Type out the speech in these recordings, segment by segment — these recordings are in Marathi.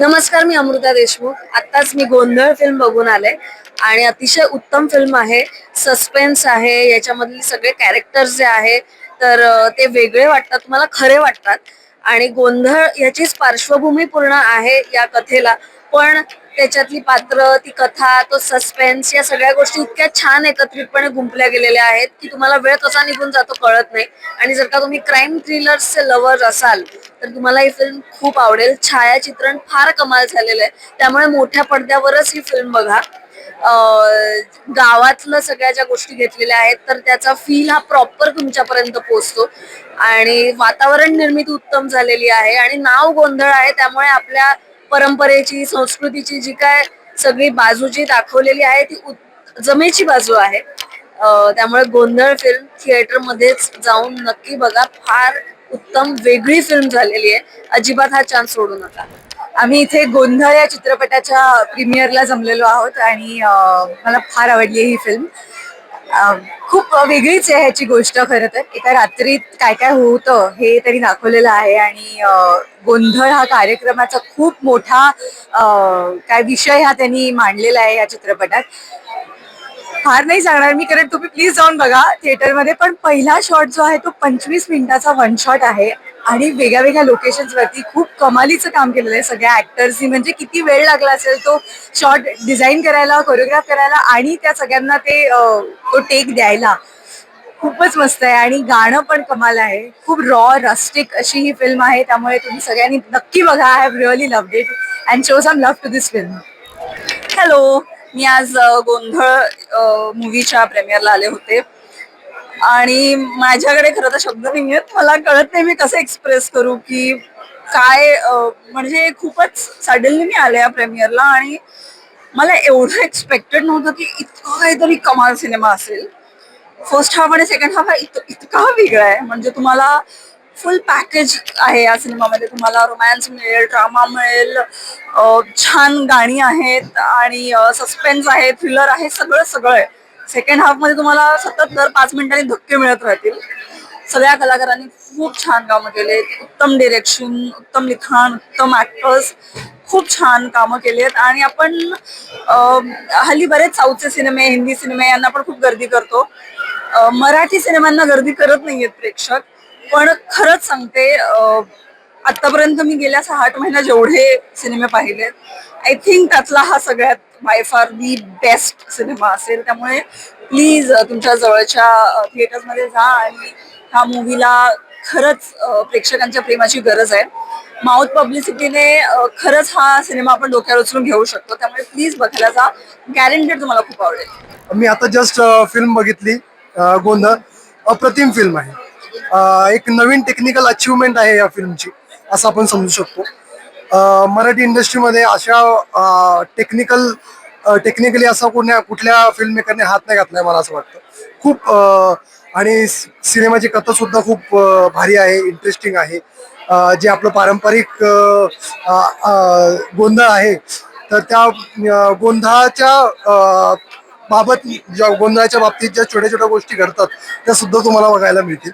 नमस्कार मी अमृता देशमुख. आत्ताच मी गोंधळ फिल्म बघून आले. आणि अतिशय उत्तम फिल्म आहे. सस्पेन्स आहे. याच्यामधले सगळे कॅरेक्टर्स जे आहे तर ते वेगळे वाटतात तुम्हाला खरे वाटतात. आणि गोंधळ याचीच पार्श्वभूमी पूर्ण आहे या कथेला. पण त्याच्यातली पात्र ती कथा तो सस्पेन्स या सगळ्या गोष्टी इतक्या छान एकत्रितपणे गुंपल्या गेलेल्या आहेत की तुम्हाला वेळ कसा निघून जातो कळत नाही. आणि जर का तुम्ही क्राईम थ्रिलर्सचे लवर असाल तर तुम्हाला ही फिल्म खूप आवडेल. छायाचित्रण फार कमाल झालेलं आहे. त्यामुळे मोठ्या पडद्यावरच ही फिल्म बघा. गावातलं सगळ्या ज्या गोष्टी घेतलेल्या आहेत तर त्याचा फील हा प्रॉपर तुमच्यापर्यंत पोहोचतो. आणि वातावरण निर्मिती उत्तम झालेली आहे. आणि नाव गोंधळ आहे त्यामुळे आपल्या परंपरेची संस्कृतीची जी काय सगळी बाजू जी दाखवलेली आहे ती जमेची बाजू आहे. त्यामुळे गोंधळ फिल्म थिएटर मध्येच जाऊन नक्की बघा. फार उत्तम वेगळी फिल्म झालेली आहे. अजिबात हा चान्स सोडू नका. आम्ही इथे गोंधळ या चित्रपटाच्या प्रीमियरला जमलेलो आहोत आणि मला फार आवडली ही फिल्म खूप वेगळीच आहे ह्याची गोष्ट खरं तर. एका रात्रीत काय काय होतं हे त्यांनी दाखवलेलं आहे आणि गोंधळ हा कार्यक्रमाचा खूप मोठा काय विषय हा त्यांनी मांडलेला आहे या चित्रपटात. फार नाही सांगणार मी कारण तुम्ही प्लीज जाऊन बघा थिएटरमध्ये पण पहिला शॉट जो आहे तो पंचवीस मिनिटाचा वन शॉट आहे. आणि वेगळ्या वेगळ्या लोकेशन्स वरती खूप कमालीचं काम केलेलं आहे सगळ्या ऍक्टर्सनी म्हणजे किती वेळ लागला असेल तो शॉर्ट डिझाईन करायला कोरिओग्राफ करायला आणि त्या सगळ्यांना ते तो टेक द्यायला. खूपच मस्त आहे आणि गाणं पण कमाल आहे. खूप रॉ रस्टिक अशी ही फिल्म आहे. त्यामुळे तुम्ही सगळ्यांनी नक्की बघा. I have really love it and show some love to this film hello मी आज गोंधळ मूवीच्या प्रेमियरला आले होते. आणि माझ्याकडे खरं तर शब्द नाही आहेत मला कळत नाही मी कसं एक्सप्रेस करू की काय म्हणजे खूपच सडनली मी आले या प्रेमियरला आणि मला एवढं एक्सपेक्टेड नव्हतं की इतकं काहीतरी कमाल सिनेमा असेल. फर्स्ट हाफ आणि सेकंड हाफ हा इत इतका वेगळा आहे. म्हणजे तुम्हाला फुल पॅकेज आहे या सिनेमामध्ये तुम्हाला रोमॅन्स मिळेल ड्रामा मिळेल छान गाणी आहेत आणि सस्पेन्स आहे थ्रिलर आहे सगळं सगळं आहे. सेकंड हाफमध्ये तुम्हाला सतत दर पाच मिनिटांनी धक्के मिळत राहतील. सगळ्या कलाकारांनी खूप छान कामं केले उत्तम डिरेक्शन उत्तम लिखाण उत्तम ऍक्टर्स खूप छान कामं केली आहेत आणि आपण हल्ली बरेच साऊथचे सिनेमे हिंदी सिनेमे यांना पण खूप गर्दी करतो. मराठी सिनेमांना गर्दी करत नाहीयेत प्रेक्षक. पण खरंच सांगते आतापर्यंत मी गेल्या सहा आठ महिन्यात जेवढे सिनेमे पाहिलेत आय थिंक त्यातला हा सगळ्यात by far the best cinema असेल. त्यामुळे प्लीज तुमच्या जवळच्या थिएटर्समध्ये जा आणि ह्या मूवीला खरंच प्रेक्षकांच्या प्रेमाची गरज आहे. माउथ पब्लिसिटीने खरंच हा सिनेमा आपण डोक्यावर उचलून घेऊ शकतो. त्यामुळे प्लीज बघायला जा. गॅरंटेड तुम्हाला खूप आवडेल. मी आता जस्ट फिल्म बघितली गोंधळ. अप्रतिम फिल्म आहे. एक नवीन टेक्निकल अचिव्हमेंट आहे या फिल्मची असं आपण समजू शकतो. मराठी इंडस्ट्रीमध्ये अशा टेक्निकल टेक्निकली असा कोण्या कुठल्या फिल्म मेकरने हात नाही घातलाय मला असं वाटतं. खूप आणि सिनेमाची कथा सुद्धा खूप भारी आहे इंटरेस्टिंग आहे. जे आपलं पारंपरिक गोंधळ आहे तर त्या गोंधळाच्या बाबत ज्या गोंधळाच्या बाबतीत ज्या छोट्या छोट्या गोष्टी घडतात त्या सुद्धा तुम्हाला बघायला मिळतील.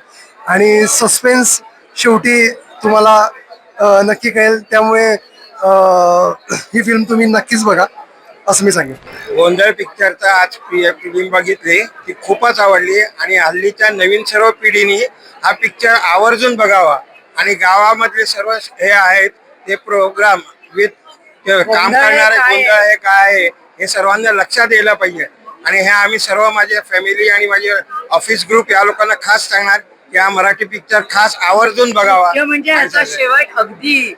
आणि सस्पेन्स शेवटी तुम्हाला नक्की कळेल. त्यामुळे अ, ही फिल्म तुम्ही नक्कीच बघा असं मी सांगेन. गोंधळ पिक्चरचा आज फिल्म बघितली. ती खूपच आवडली. आणि हल्लीच्या नवीन सर्व पिढीने हा पिक्चर आवर्जून बघावा. आणि गावामधले सर्व हे आहेत ते प्रोग्राम विथ काम हे करणारे काय? आहे? गोंधळ हे काय? आहे हे सर्वांना लक्षात यायला पाहिजे. आणि हे आम्ही सर्व माझे फॅमिली आणि माझे ऑफिस ग्रुप या लोकांना खास सांगणार. हा मराठी पिक्चर खास आवर्जून बघावा. म्हणजे ह्याचा शेवट अगदी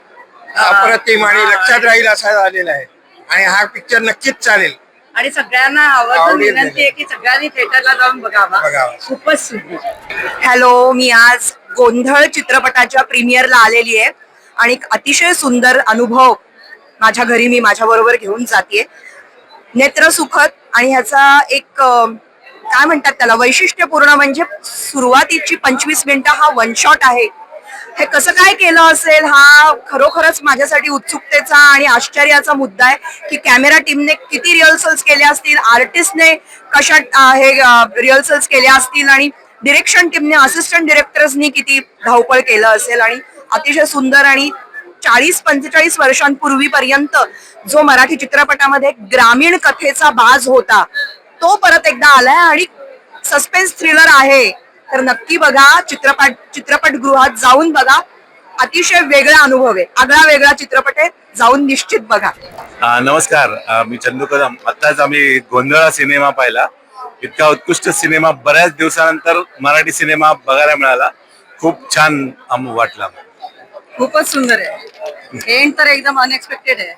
अप्रतिम आणि. लक्षात राहील असा झालेला आहे. आणि हा पिक्चर नक्कीच चालेल. आणि सगळ्यांना आवर्जून विनंती आहे की सगळ्यांनी थिएटरला जाऊन बघावा. बघावा. खूपच सुंदर. हॅलो मी आज गोंधळ चित्रपटाच्या प्रीमियरला आलेली आहे. आणि एक अतिशय सुंदर अनुभव माझ्या घरी मी माझ्या बरोबर घेऊन जाते नेत्रसुखद आणि ह्याचा एक अं, काय म्हणतात त्याला? वैशिष्ट्यपूर्ण म्हणजे सुरुवातीची पंचवीस मिनिटं हा वन शॉट आहे. हे कसं काय केलं असेल? हा खरोखरच माझ्यासाठी उत्सुकतेचा आणि आश्चर्याचा मुद्दा आहे की कॅमेरा टीमने किती रिहर्सल्स केल्या असतील? आर्टिस्टने कशा हे रिहर्सल्स केल्या असतील? आणि डिरेक्शन टीमने असिस्टंट डिरेक्टर्सनी किती धावपळ केलं असेल? आणि अतिशय सुंदर आणि चाळीस पंचेचाळीस वर्षांपूर्वीपर्यंत जो मराठी चित्रपटामध्ये ग्रामीण कथेचा बाज होता तो परत एकदा आलाय आणि सस्पेन्स थ्रिलर आहे. तर नक्की बघा चित्रपट चित्रपटगृहात जाऊन बघा. अतिशय वेगळा अनुभव आहे. आगळा वेगळा चित्रपट आहे. जाऊन निश्चित बघा. नमस्कार. मी चंदू कदम आत्ताच आम्ही गोंधळा सिनेमा पाहिला. इतका उत्कृष्ट सिनेमा बऱ्याच दिवसानंतर मराठी सिनेमा बघायला मिळाला. खूप छान वाटला. खूपच सुंदर आहे. एंड तर एकदम अनएक्सपेक्टेड आहे.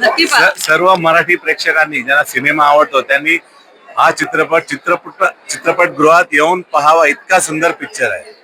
नक्की पहा. सर्व मराठी प्रेक्षकांनी ज्यांना सिनेमा आवडतो त्यांनी हा चित्रपट चित्रपट चित्रपटगृहात येऊन पहावा. इतका सुंदर पिक्चर आहे.